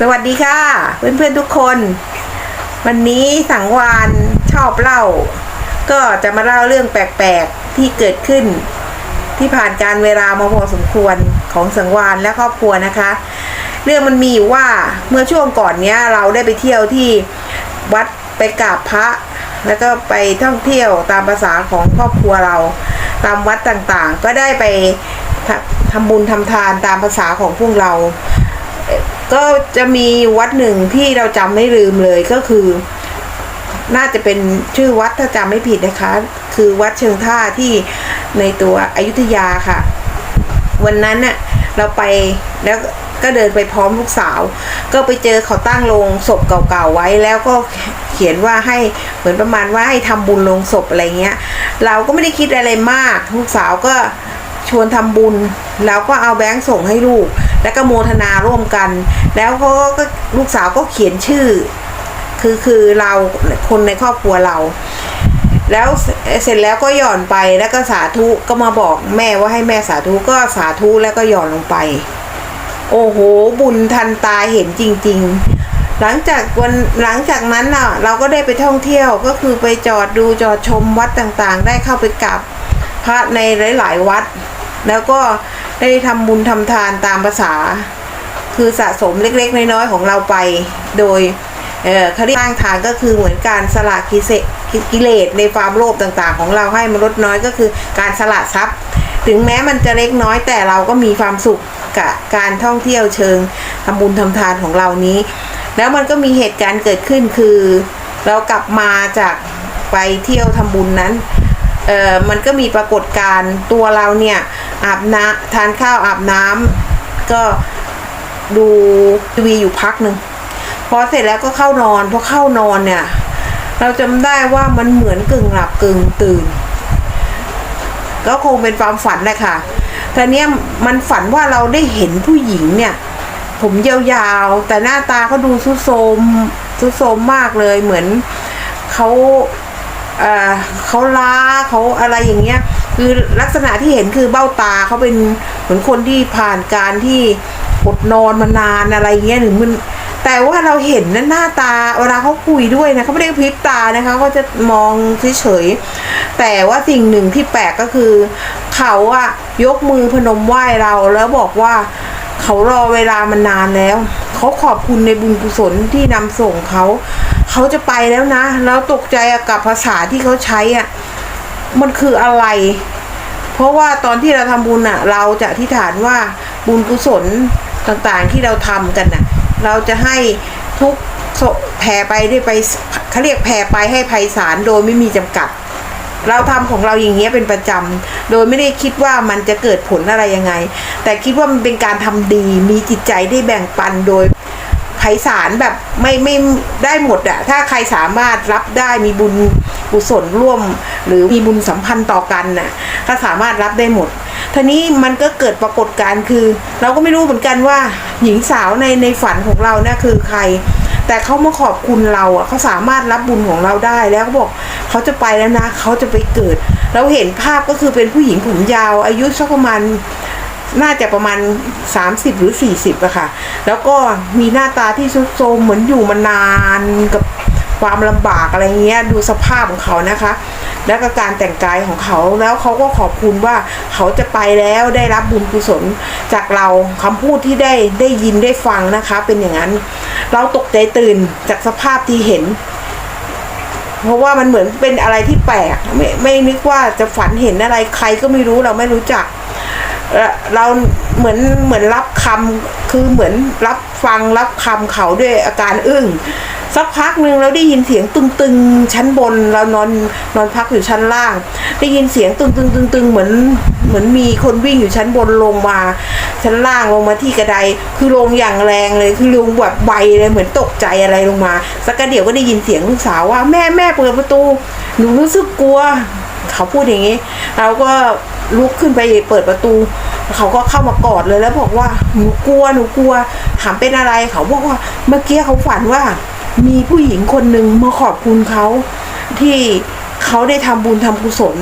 สวัสดีค่ะ เพื่อนๆทุกคน วันนี้สังวานชอบเล่า ก็จะมาเล่าเรื่องแปลกๆที่เกิดขึ้น ที่ผ่านการเวลามาพอสมควรของสังวานและครอบครัวนะคะ เรื่องมันมีว่าเมื่อช่วงก่อนเนี้ยเราได้ไปเที่ยวที่วัดไปกราบพระ แล้วก็ไปท่องเที่ยวตามภาษาของครอบครัวเรา ตามวัดต่างๆ ก็ได้ไปทำทำบุญทำทานตามภาษาของพวกเรา ก็จะมีวัดหนึ่งที่เราจำไม่ลืมเลยก็คือ น่าจะเป็นชื่อวัดถ้าจำไม่ผิดนะคะ คือวัดเชิงท่าที่ในตัวอยุธยาค่ะ วันนั้นน่ะเราไปแล้วก็เดินไปพร้อมลูกสาว ก็ไปเจอเขาตั้งโรงศพเก่าๆไว้แล้วก็เขียนว่าให้เหมือนประมาณว่าให้ทำบุญโรงศพอะไรเงี้ย เราก็ไม่ได้คิดอะไรมาก ลูกสาวก็ชวนทำบุญแล้วก็เอาแบงค์ส่งให้ลูก แล้วก็โมทนาร่วมกัน แล้วก็ลูกสาวก็เขียนชื่อ คือคือเราคนในครอบครัวเรา แล้วเสร็จแล้วก็หย่อนไปแล้วก็สาธุก็มาบอกแม่ว่าให้แม่สาธุก็สาธุแล้วก็หย่อนลงไป โอ้โห บุญทันตาเห็นจริง ๆหลังจากวันหลังจากนั้นน่ะ เราก็ได้ไปท่องเที่ยวก็คือไปจอดดูจอดชมวัดต่างๆ ได้เข้าไปกราบพระในหลาย ๆ วัด แล้วก็ได้ทำบุญทำทานตามภาษา คือสะสมเล็กๆ น้อยๆของเราไป โดยเออเขาเรียกสร้างทานก็คือเหมือนการสละกิเสกิเลสในความโลภต่างๆ ของเราให้มันลดน้อยก็คือการสละทรัพย์ ถึงแม้มันจะเล็กน้อยแต่เราก็มีความสุขกับการท่องเที่ยวเชิงทำบุญทำทานของเรานี้ แล้วมันก็มีเหตุการณ์เกิดขึ้นคือ เรากลับมาจากไปเที่ยวทำบุญนั้น เออมันก็มีปรากฏการณ์ตัวเราเนี่ยอาบน้ำทานข้าวอาบน้ำก็ดูทีวีอยู่พักหนึ่งพอเสร็จแล้วก็เข้านอนพอเข้านอนเนี่ย เราจำได้ว่ามันเหมือนกึ่งหลับกึ่งตื่น ก็คงเป็นความฝันแหละค่ะแต่เนี้ยมันฝันว่าเราได้เห็นผู้หญิงเนี่ย ผมยาวๆ แต่หน้าตาเขาดูซุดโทมซุดโทมมากเลยเหมือนเขา เขาล้าเขาอะไรอย่างเงี้ย คือลักษณะที่เห็นคือเบ้าตาเขาเป็นเหมือนคนที่ผ่านการที่อดนอนมานานอะไรเงี้ยหรือมันแต่ว่าเราเห็นนะหน้าตาเวลาเขาคุยด้วยนะเขาไม่ได้พริบตานะคะเขาจะมองเฉยๆแต่ว่าสิ่งหนึ่งที่แปลกก็คือ เขาอะยกมือพนมไหว้เราแล้วบอกว่า เขารอเวลามันนานแล้ว เขาขอบคุณในบุญกุศลที่นำส่งเขา เขาจะไปแล้วนะ แล้วตกใจกับภาษาที่เขาใช้อะมันคืออะไร เพราะว่าตอนที่เราทำบุญอะ เราจะอธิษฐานว่าบุญกุศลต่างๆที่เราทำกันน่ะ เราจะให้ทุกแผ่ไปได้ไปเขาเรียกแผ่ไปให้ไพศาลโดยไม่มีจำกัด เราทำของเราอย่างเงี้ยเป็นประจำโดยไม่ได้คิดว่ามันจะเกิดผลอะไรยังไง แต่คิดว่ามันเป็นการทำดีมีจิตใจได้แบ่งปันโดย ไพศาลแบบไม่ไม่ได้หมดอะถ้าใครสามารถรับได้มีบุญกุศลร่วม หรือมีบุญสัมพันธ์ต่อกันน่ะก็สามารถรับได้หมดทีนี้มันก็เกิดปรากฏการณ์คือ เราก็ไม่รู้เหมือนกันว่าหญิงสาวในในฝันของเราเนี่ยคือใคร แต่เขามาขอบคุณเราอะเขาสามารถรับบุญของเราได้แล้วเขาบอกเขาจะไปแล้วนะเขาจะไปเกิด เราเห็นภาพก็คือเป็นผู้หญิงผมยาวอายุสักประมาณ น่าจะประมาณ 30 หรือ 40อะค่ะ แล้วก็มีหน้าตาที่ซุดโทรมเหมือนอยู่มานานกับความลำบากอะไรเงี้ยดูสภาพของเขานะคะ แล้วก็การแต่งกายของเขาแล้วเขาก็ขอบคุณว่าเขาจะไปแล้วได้รับบุญกุศลจากเราคำพูดที่ได้ได้ยินได้ฟังนะคะ เป็นอย่างนั้น เราตกใจตื่นจากสภาพที่เห็น เพราะว่ามันเหมือนเป็นอะไรที่แปลกไม่ไม่นึกว่าจะฝันเห็นอะไรใครก็ไม่รู้เราไม่รู้จัก เราเหมือนเหมือนรับคำคือเหมือนรับฟังรับคำเขาด้วยอาการอึ้งสักพักหนึ่งเราได้ยินเสียงตึงๆชั้นบนเรานอนนอนพักอยู่ชั้นล่าง ได้ยินเสียงตึงๆตึงๆเหมือนเหมือนมีคนวิ่งอยู่ชั้นบนลงมา ชั้นล่างลงมาที่กระไดคือลงอย่างแรงเลยคือลงแบบไวเลยเหมือนตกใจอะไรลงมา สักกระเดี๋ยวก็ได้ยินเสียงลูกสาวว่าแม่แม่เปิดประตู หนูรู้สึกกลัว เขาพูดอย่างนี้ เราก็ลุกขึ้นไปเปิดประตู เขาก็เข้ามากอดเลยแล้วบอกว่าหนูกลัวหนูกลัวถามเป็นอะไร เขาบอกว่าเมื่อกี้เขาฝันว่า มีผู้หญิงคนหนึ่งมาขอบคุณเขาที่เขาได้ทำบุญทำกุศล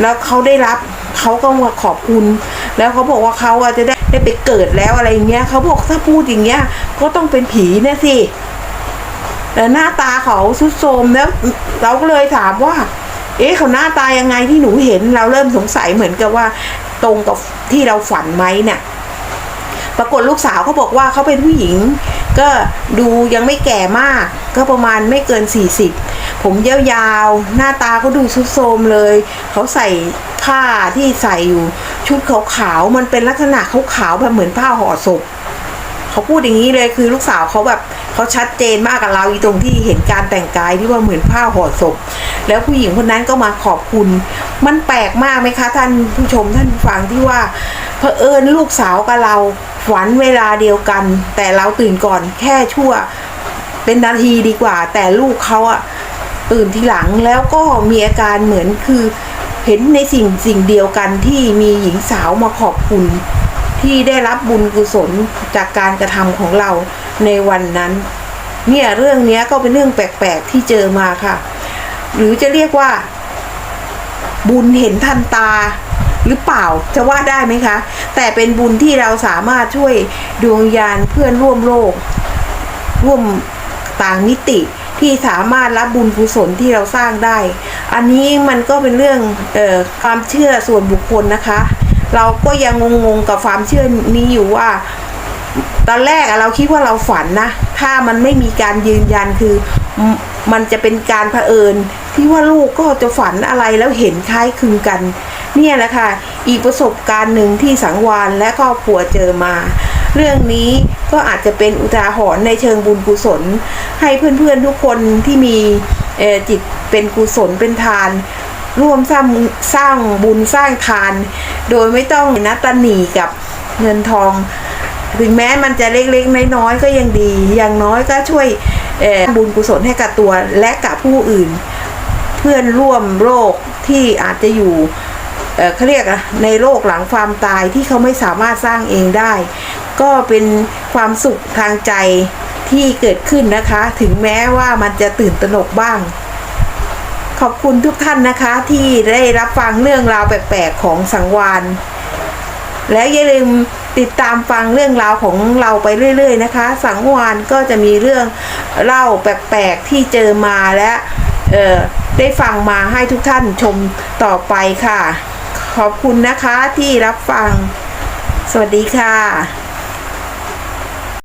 แล้วเขาได้รับเขาก็มาขอบคุณ แล้วเขาบอกว่าเขาจะได้ได้ไปเกิดแล้วอะไรอย่างเงี้ยเขาบอกถ้าพูดอย่างเงี้ย ก็ต้องเป็นผีเนี่ยสิแต่หน้าตาเขาสุดโทมแล้ว เราก็เลยถามว่า เอ๊ะเขาหน้าตายังไงที่หนูเห็นเราเริ่มสงสัยเหมือนกับว่าตรงกับที่เราฝันไหมเนี่ยปรากฏลูกสาวเขาบอกว่าเขาเป็นผู้หญิง ก็ดูยังไม่แก่มาก ก็ประมาณไม่เกิน 40 ผมยาวๆ หน้าตาเขาดูสุดโทมเลย เขาใส่ผ้าที่ใส่อยู่ชุดขาวๆ มันเป็นลักษณะขาวๆแบบเหมือนผ้าห่อศพ เขาพูดอย่างนี้เลยคือลูกสาวเขาแบบเขาชัดเจนมากกับเราอีตรงที่เห็นการแต่งกายที่ว่าเหมือนผ้าห่อศพ แล้วผู้หญิงคนนั้นก็มาขอบคุณ มันแปลกมากไหมคะท่านผู้ชมท่านผู้ฟังที่ว่าเผอิญลูกสาวกับเราฝันเวลาเดียวกัน แต่เราตื่นก่อนแค่ชั่วเป็นนาทีดีกว่า แต่ลูกเขาอะตื่นทีหลังแล้วก็มีอาการเหมือนคือเห็นในสิ่งสิ่งเดียวกันที่มีหญิงสาวมาขอบคุณ ที่ได้รับบุญกุศลจากการกระทำของเราในวันนั้น เนี่ยเรื่องนี้ก็เป็นเรื่องแปลกๆที่เจอมาค่ะ หรือจะเรียกว่า บุญเห็นทันตาหรือเปล่าจะว่าได้ไหมคะ แต่เป็นบุญที่เราสามารถช่วยดวงวิญญาณเพื่อนร่วมโลก ร่วมต่างมิติที่สามารถรับบุญกุศลที่เราสร้างได้ อันนี้มันก็เป็นเรื่องเออความเชื่อส่วนบุคคลนะคะ เราก็ยังงงๆกับความเชื่อนี้อยู่ว่า ตอนแรกเราคิดว่าเราฝันนะ ถ้ามันไม่มีการยืนยันคือ มันจะเป็นการเผอิญที่ว่าลูกก็จะฝันอะไรแล้วเห็นคล้ายคลึงกัน เนี่ยแหละค่ะ อีกประสบการณ์หนึ่งที่สังวานและครอบครัวเจอมา เรื่องนี้ก็อาจจะเป็นอุทาหรณ์ในเชิงบุญกุศล ให้เพื่อนๆทุกคนที่มีจิตเป็นกุศลเป็นทาน ร่วมสร้างสร้างบุญสร้างทาน โดยไม่ต้องนัตหนีกับเงินทอง ถึงแม้มันจะเล็กๆน้อยๆก็ยังดี อย่างน้อยก็ช่วยบุญกุศลให้กับตัวและกับผู้อื่น เพื่อนร่วมโรคที่อาจจะอยู่เอ่อเขาเรียกในโรคหลังความตายที่เขาไม่สามารถสร้างเองได้ ก็เป็นความสุขทางใจที่เกิดขึ้นนะคะ ถึงแม้ว่ามันจะตื่นตระหนกบ้าง ขอบคุณทุกท่านนะคะที่ได้รับฟังเรื่องราวแปลกๆของสังวานแล้วอย่าลืมติดตามฟังเรื่องราวของเราไปเรื่อย ๆ นะคะ สังวานก็จะมีเรื่องเล่าแปลกๆที่เจอมาและได้ฟังมาให้ทุกท่านชมต่อไปค่ะ ขอบคุณนะคะที่รับฟัง สวัสดีค่ะ